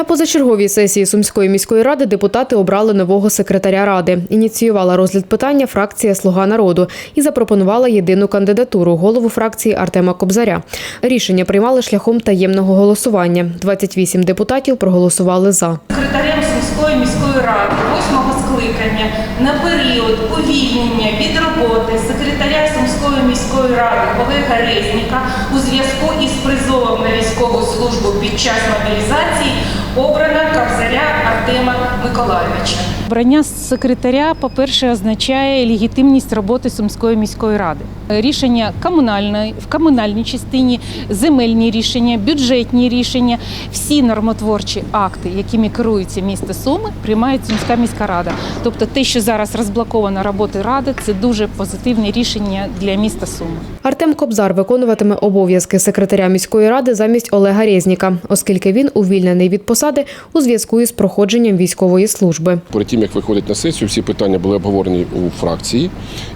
На позачерговій сесії Сумської міської ради депутати обрали нового секретаря ради. Ініціювала розгляд питання фракція Слуга народу і запропонувала єдину кандидатуру голову фракції Артема Кобзаря. Рішення приймали шляхом таємного голосування. 28 депутатів проголосували за. секретарем Сумської міської ради восьмого скликання на період увільнення від роботи секретаря Сумської міської ради Олега Резніка у зв'язку із призовом на військову службу під час мобілізації обрана Кавзаря Артема Миколайовича. Обрання секретаря, по-перше, означає легітимність роботи Сумської міської ради. Рішення комунальної в комунальній частині, земельні рішення, бюджетні рішення, всі нормотворчі акти, якими керується місто Суми, приймає Сумська міська рада. Тобто, те, що зараз розблокована робота ради, це дуже позитивне рішення для міста Суми. Артем Кобзар виконуватиме обов'язки секретаря міської ради замість Олега Резніка, оскільки він увільнений від посади у зв'язку із проходженням військової служби. Перед тим як виходить на сесію, всі питання були обговорені у фракції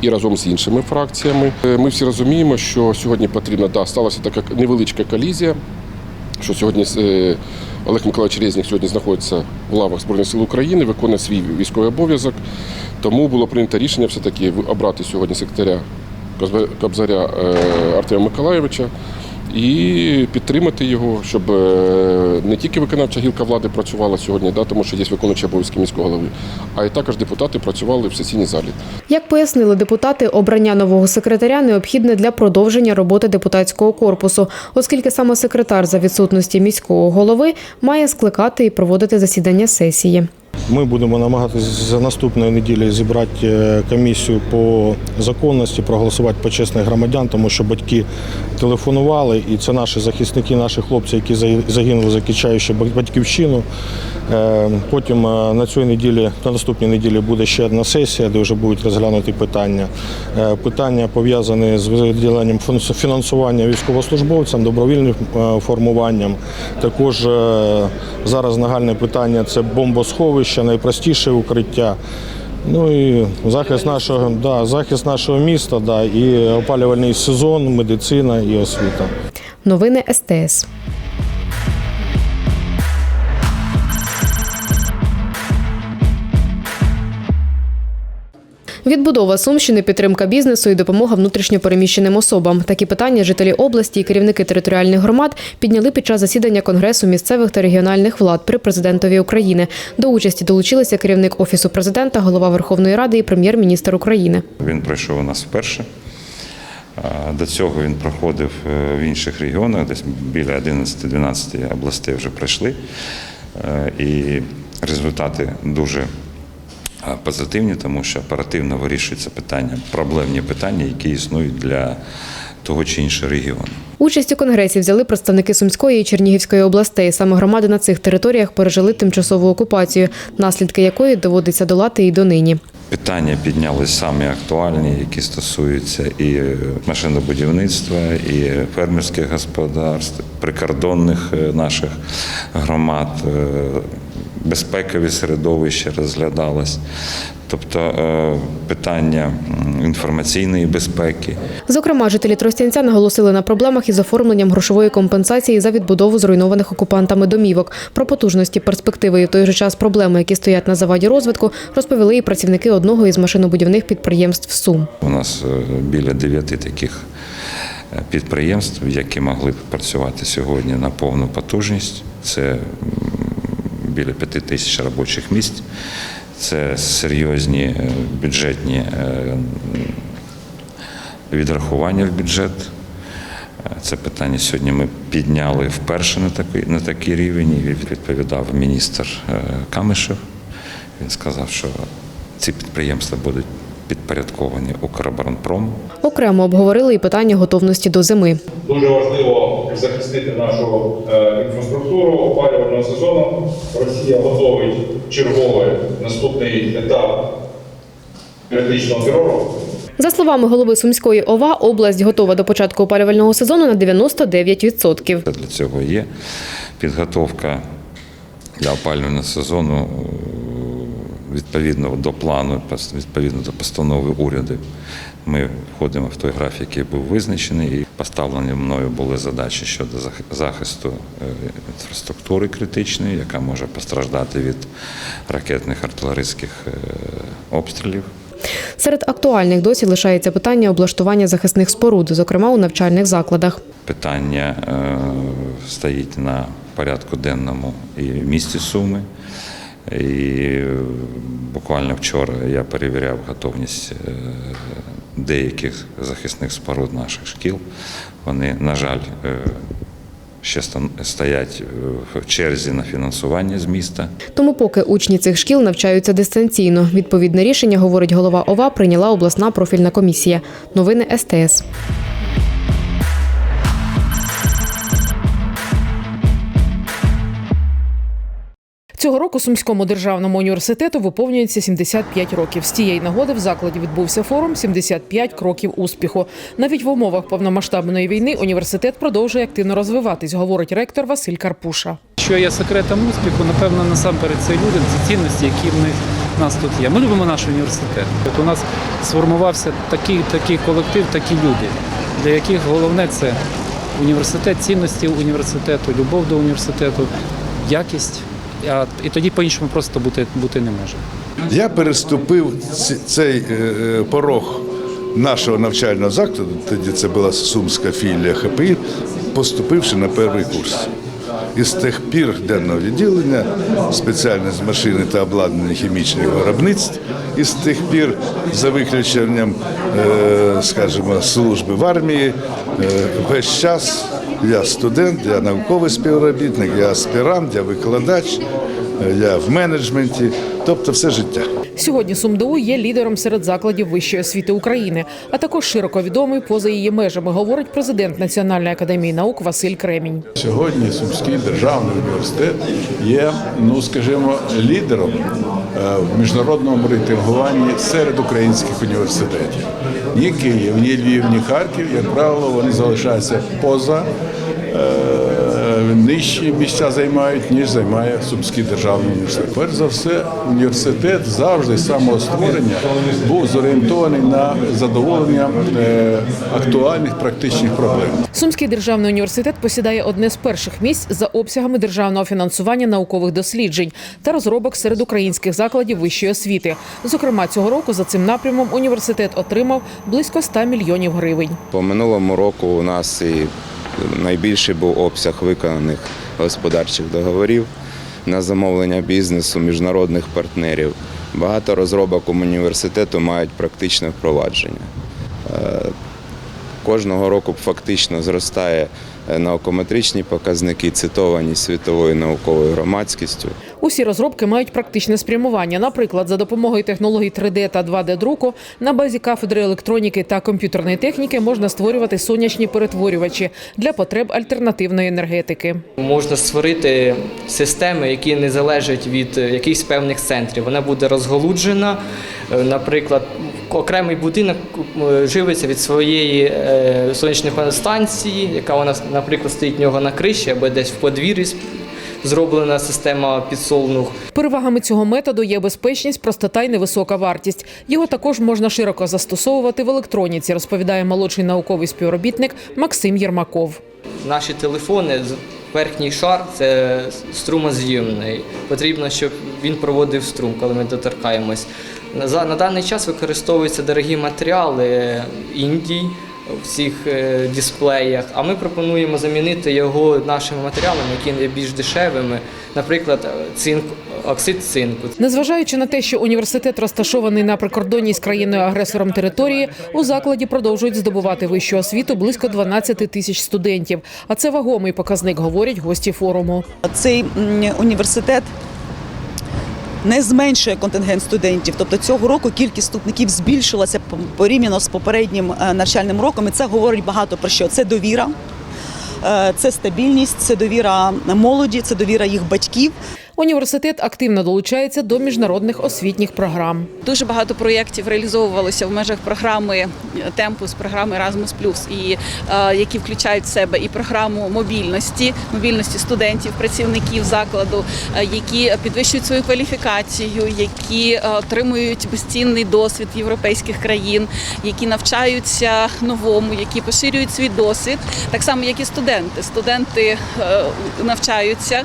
і разом з іншими фракціями. Е, Ми всі розуміємо, що сьогодні потрібна да, сталася така невеличка колізія. Що сьогодні е, Олег Миколаївич Резнік сьогодні знаходиться в лавах Збройних сил України, виконує свій військовий обов'язок. Тому було прийнято рішення все-таки обрати сьогодні секретаря Кобза- Кобзаря е, Артема Миколаєвича і підтримати його, щоб е, не тільки виконавча гілка влади працювала сьогодні, да, тому що є виконуючі обов'язки міського голови, а й також депутати працювали в сесійній залі. Як пояснили депутати, обрання нового секретаря необхідне для продовження роботи депутатського корпусу, оскільки саме секретар за відсутності міського голови має скликати і проводити засідання сесії. Ми будемо намагатися за наступної неділі зібрати е, комісію по законності, проголосувати почесних громадян, тому що батьки телефонували, і це наші захисники, наші хлопці, які загинули, захищаючи батьківщину. Е, Потім е, на цій неділі, на наступній неділі буде ще одна сесія, де вже будуть розглянуті питання. Питання пов'язані з виділенням фінансування військовослужбовцям, добровільним формуванням. Також зараз нагальне питання це бомбосховище, найпростіше укриття. Ну і захист нашого, да, захист нашого міста, да, і опалювальний сезон, медицина і освіта. Новини СТС. Відбудова Сумщини, підтримка бізнесу і допомога внутрішньопереміщеним особам. Такі питання жителі області і керівники територіальних громад підняли під час засідання Конгресу місцевих та регіональних влад при президентові України. До участі долучилися керівник офісу президента, голова Верховної Ради і прем'єр-міністр України. Він пройшов у нас вперше. До цього він проходив е, в інших регіонах, десь біля 11-12 областей вже пройшли. Е, І результати дуже позитивні, тому що оперативно вирішуються питання, проблемні питання, які існують для того чи іншого регіону. Участь у конгресі взяли представники Сумської і Чернігівської областей. Саме громади на цих територіях пережили тимчасову окупацію, наслідки якої доводиться долати і донині. Питання піднялись самі актуальні, які стосуються і машинобудівництва, і фермерських господарств, прикордонних е, наших громад, е, безпекові середовища розглядалось. Тобто е, питання інформаційної безпеки, Зокрема, жителі Тростянця наголосили на проблемах із оформленням грошової компенсації за відбудову зруйнованих окупантами домівок. Про потужності, перспективи і в той же час проблеми, які стоять на заваді розвитку, розповіли і працівники одного із машинобудівних підприємств Сум. У нас е, біля дев'яти таких е, підприємств, які могли б працювати сьогодні на повну потужність. Це біля п'яти тисяч робочих місць. Це серйозні е, бюджетні е, відрахування в бюджет. Е, Це питання сьогодні ми підняли вперше на такий, на такий рівень. І відповідав міністр Камишев. Він сказав, що ці підприємства будуть підпорядковані Укроборонпрому. Окремо обговорили і питання готовності до зими. Дуже важливо захистити нашу е, інфраструктуру опалювального сезону. Росія готовить черговий наступний етап критичного терору. За словами голови Сумської ОВА, область готова до початку опалювального сезону на 99%. Для цього є підготовка для опалювального сезону е, відповідно до плану, відповідно до постанови уряду. Ми входимо в той графік, який був визначений, поставлені мною були задачі щодо зах- захисту е, інфраструктури критичної, яка може постраждати від ракетних артилерійських е, обстрілів. Серед актуальних досі лишається питання облаштування захисних споруд, зокрема у навчальних закладах. питання е, стоїть на порядку денному і в місті Суми. І буквально вчора я перевіряв готовність деяких захисних споруд наших шкіл. Вони, на жаль, е, ще стоять е, в черзі на фінансування з міста. Тому поки учні цих шкіл навчаються дистанційно. Відповідне рішення, говорить голова ОВА, прийняла обласна профільна комісія. Новини СТС. Цього року Сумському державному університету виповнюється 75 років. З цієї нагоди в закладі відбувся форум «75 кроків успіху. Навіть в умовах повномасштабної війни університет продовжує активно розвиватись, говорить ректор Василь Карпуша. Що є секретом успіху, напевно, насамперед це люди, це цінності, які в них в нас тут є. Ми любимо наш університет. От у нас сформувався такий, такий колектив, такі люди, для яких головне це університет, цінності університету, любов до університету, якість. А, і тоді по-іншому просто бути, бути не може. Я переступив цей е, е, порог нашого навчального закладу, тоді це була Сумська філія ХПІ, поступивши на перший курс. І з тих пір денного відділення, спеціальне з машини та обладнання хімічних виробництв, і з тих пір, за виключенням, е, скажімо, служби в армії, весь час я студент, я науковий співробітник, я аспірант, я викладач, е, я в менеджменті, тобто все життя. Сьогодні СумДУ є лідером серед закладів вищої освіти України, а також широко відомий поза її межами, говорить президент Національної академії наук Василь Кремінь. Сьогодні Сумський державний університет є, ну скажімо, лідером е, в міжнародному рейтингуванні серед українських університетів. Ні Київ, ні Львів, ні Харків, як правило, вони залишаються поза. Е, Нижчі місця займають, ніж займає Сумський державний університет. Перш за все, університет завжди з самого створення був зорієнтований на задоволення е, актуальних практичних проблем. Сумський державний університет посідає одне з перших місць за обсягами державного фінансування наукових досліджень та розробок серед українських закладів вищої освіти. Зокрема, цього року за цим напрямом університет отримав близько 100 мільйонів гривень. По минулому року у нас і найбільший був обсяг виконаних господарчих договорів на замовлення бізнесу, міжнародних партнерів. Багато розробок університету мають практичне впровадження. Кожного року фактично зростає е, наукометричні показники, цитовані світовою науковою громадськістю. Усі розробки мають практичне спрямування. Наприклад, за допомогою технологій 3D та 2D друку на базі кафедри електроніки та комп'ютерної техніки можна створювати сонячні перетворювачі для потреб альтернативної енергетики. Можна створити системи, які не залежать від е, якихось певних центрів. Вона буде розголуджена. Е, Наприклад, окремий будинок е, живиться від своєї е, сонячної станції, яка вона, наприклад, стоїть в нього на криші або десь в подвір'ї зроблена система підсолнух. Перевагами цього методу є безпечність, простота й невисока вартість. Його також можна широко застосовувати в електроніці, розповідає молодший науковий співробітник Максим Єрмаков. Наші телефони, верхній шар це струмоз'ємний. Потрібно, щоб він проводив струм, коли ми доторкаємось. На, за- на даний час використовуються дорогі матеріали індій в цих е, дисплеях, а ми пропонуємо замінити його нашими матеріалами, які є більш дешевими, наприклад, цинк, оксид цинку. Незважаючи на те, що університет розташований на прикордонній з країною-агресором території, у закладі продовжують здобувати вищу освіту близько 12 тисяч студентів. А це вагомий показник, говорять гості форуму. Цей університет не зменшує контингент студентів. Тобто цього року кількість вступників збільшилася порівняно з попереднім е, навчальним роком. І це говорить багато про що. Це довіра. Е, Це стабільність, це довіра молоді, це довіра їх батьків. Університет активно долучається до міжнародних освітніх програм. Дуже багато проєктів реалізовувалося в межах програми Темпус, програми Erasmus+, і е, які включають в себе і програму мобільності, мобільності студентів, працівників закладу, е, які підвищують свою кваліфікацію, які е, отримують безцінний досвід європейських країн, які навчаються новому, які поширюють свій досвід, так само як і студенти. Студенти навчаються,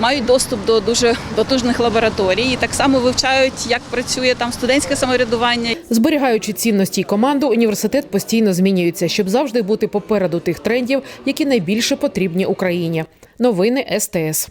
мають доступ до дуже потужних лабораторій, і так само вивчають, як працює там студентське самоврядування. Зберігаючи цінності й команду, університет постійно змінюється, щоб завжди бути попереду тих трендів, які найбільше потрібні Україні. Новини СТС.